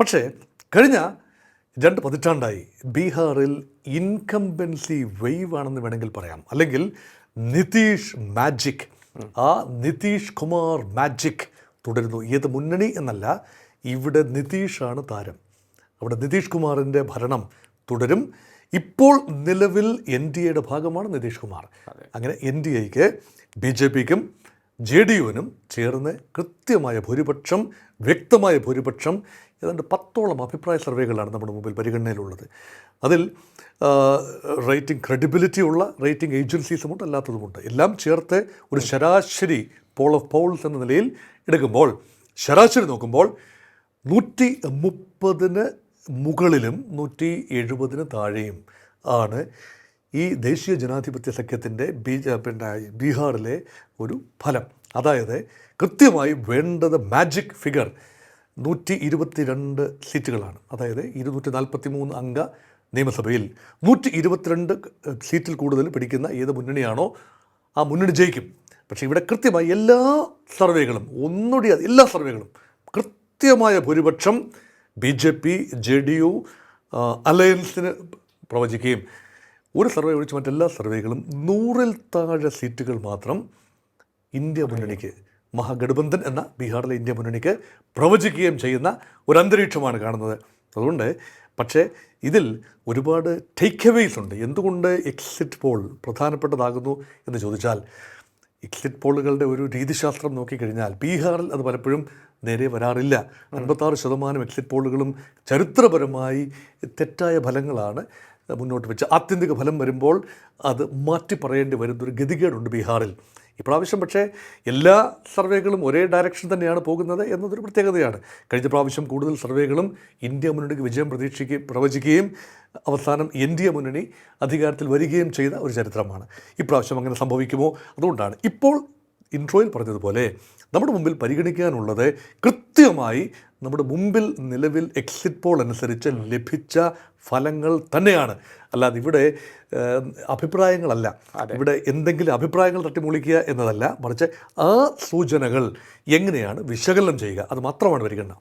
പക്ഷേ കഴിഞ്ഞ രണ്ട് പതിറ്റാണ്ടായി ബീഹാറിൽ ഇൻകംബൻസി വെയ്വ് ആണെന്ന് വേണമെങ്കിൽ പറയാം. അല്ലെങ്കിൽ നിതീഷ് മാജിക് ആ നിതീഷ് കുമാർ മാജിക് തുടരുന്നു. ഏത് മുന്നണി എന്നല്ല ഇവിടെ നിതീഷാണ് താരം. അവിടെ നിതീഷ് കുമാറിന്റെ ഭരണം തുടരും. ഇപ്പോൾ നിലവിൽ എൻ ഡി എയുടെ ഭാഗമാണ് നിതീഷ് കുമാർ. അങ്ങനെ എൻ ഡി എക്ക് ബി ജെ പിക്കും ജെ ഡി യുവിനും ചേർന്ന് കൃത്യമായ ഭൂരിപക്ഷം വ്യക്തമായ ഭൂരിപക്ഷം ഏതാണ്ട് പത്തോളം അഭിപ്രായ സർവേകളാണ് നമ്മുടെ മുമ്പിൽ പരിഗണനയിലുള്ളത്. അതിൽ റേറ്റിംഗ് ക്രെഡിബിലിറ്റി ഉള്ള റേറ്റിംഗ് ഏജൻസീസുമുണ്ട് അല്ലാത്തതുമുണ്ട്. എല്ലാം ചേർത്ത് ഒരു ശരാശരി പോൾ ഓഫ് പോൾസ് എന്ന നിലയിൽ എടുക്കുമ്പോൾ ശരാശരി നോക്കുമ്പോൾ നൂറ്റി മുപ്പതിന് മുകളിലും നൂറ്റി എഴുപതിന് താഴെയും ആണ്. ഈ ദേശീയ ജനാധിപത്യ സഖ്യത്തിന്റെ ബി പിന്നെ ബീഹാറിലെ ഒരു ഫലം. അതായത് കൃത്യമായി വേണ്ടത് മാജിക് ഫിഗർ നൂറ്റി ഇരുപത്തി രണ്ട് സീറ്റുകളാണ്. അതായത് ഇരുന്നൂറ്റി നാൽപ്പത്തി മൂന്ന് അംഗ നിയമസഭയിൽ. നൂറ്റി ഇരുപത്തിരണ്ട് സീറ്റിൽ കൂടുതൽ പിടിക്കുന്ന ഏത് മുന്നണിയാണോ ആ മുന്നണി ജയിക്കും. പക്ഷേ ഇവിടെ കൃത്യമായി എല്ലാ സർവേകളും ഒന്നുകൂടി എല്ലാ സർവേകളും കൃത്യമായ ഭൂരിപക്ഷം B J P J D U അലയൻസിന് പ്രവചിക്കുകയും ഒരു സർവേ ഒഴിച്ച് മറ്റെല്ലാ സർവേകളും നൂറിൽ താഴെ സീറ്റുകൾ മാത്രം ഇന്ത്യ മുന്നണിക്ക് മഹാഗഠബന്ധൻ എന്ന ബീഹാറിലെ ഇന്ത്യ മുന്നണിക്ക് പ്രവചിക്കുകയും ചെയ്യുന്ന ഒരു അന്തരീക്ഷമാണ് കാണുന്നത്. അതുകൊണ്ട് പക്ഷേ ഇതിൽ ഒരുപാട് ടേക്ക് എവേയ്സ് ഉണ്ട്. എന്തുകൊണ്ട് എക്സിറ്റ് പോൾ പ്രധാനപ്പെട്ടതാകുന്നു എന്ന് ചോദിച്ചാൽ എക്സിറ്റ് പോളുകളുടെ ഒരു രീതിശാസ്ത്രം നോക്കിക്കഴിഞ്ഞാൽ ബീഹാറിൽ അത് പലപ്പോഴും നേരെ വരാറില്ല. അൻപത്താറ് ശതമാനം എക്സിറ്റ് പോളുകളും ചരിത്രപരമായി തെറ്റായ ഫലങ്ങളാണ്. മുന്നോട്ട് വെച്ച് ആത്യന്തിക ഫലം വരുമ്പോൾ അത് മാറ്റി പറയേണ്ടി വരുന്നൊരു ഗതികേടുണ്ട് ബീഹാറിൽ. ഇപ്രാവശ്യം പക്ഷേ എല്ലാ സർവേകളും ഒരേ ഡയറക്ഷൻ തന്നെയാണ് പോകുന്നത് എന്നതൊരു പ്രത്യേകതയാണ്. കഴിഞ്ഞ പ്രാവശ്യം കൂടുതൽ സർവേകളും ഇന്ത്യ മുന്നണിക്ക് വിജയം പ്രതീക്ഷിക്കുകയും പ്രവചിക്കുകയും അവസാനം എൻ ഡി എ മുന്നണി അധികാരത്തിൽ വരികയും ചെയ്ത ഒരു ചരിത്രമാണ്. ഇപ്രാവശ്യം അങ്ങനെ സംഭവിക്കുമോ? അതുകൊണ്ടാണ്. ഇപ്പോൾ ഇൻട്രോയിൽ പറഞ്ഞതുപോലെ നമ്മുടെ മുമ്പിൽ പരിഗണിക്കാനുള്ളത് കൃത്യമായി നമ്മുടെ മുമ്പിൽ നിലവിൽ എക്സിറ്റ് പോൾ അനുസരിച്ച് ലഭിച്ച ഫലങ്ങൾ തന്നെയാണ്. അല്ലാതെ ഇവിടെ അഭിപ്രായങ്ങളല്ല. ഇവിടെ എന്തെങ്കിലും അഭിപ്രായങ്ങൾ തട്ടിമുളിക്കുക എന്നതല്ല. മറിച്ച് ആ സൂചനകൾ എങ്ങനെയാണ് വിശകലനം ചെയ്യുക അത് മാത്രമാണ് പരിഗണന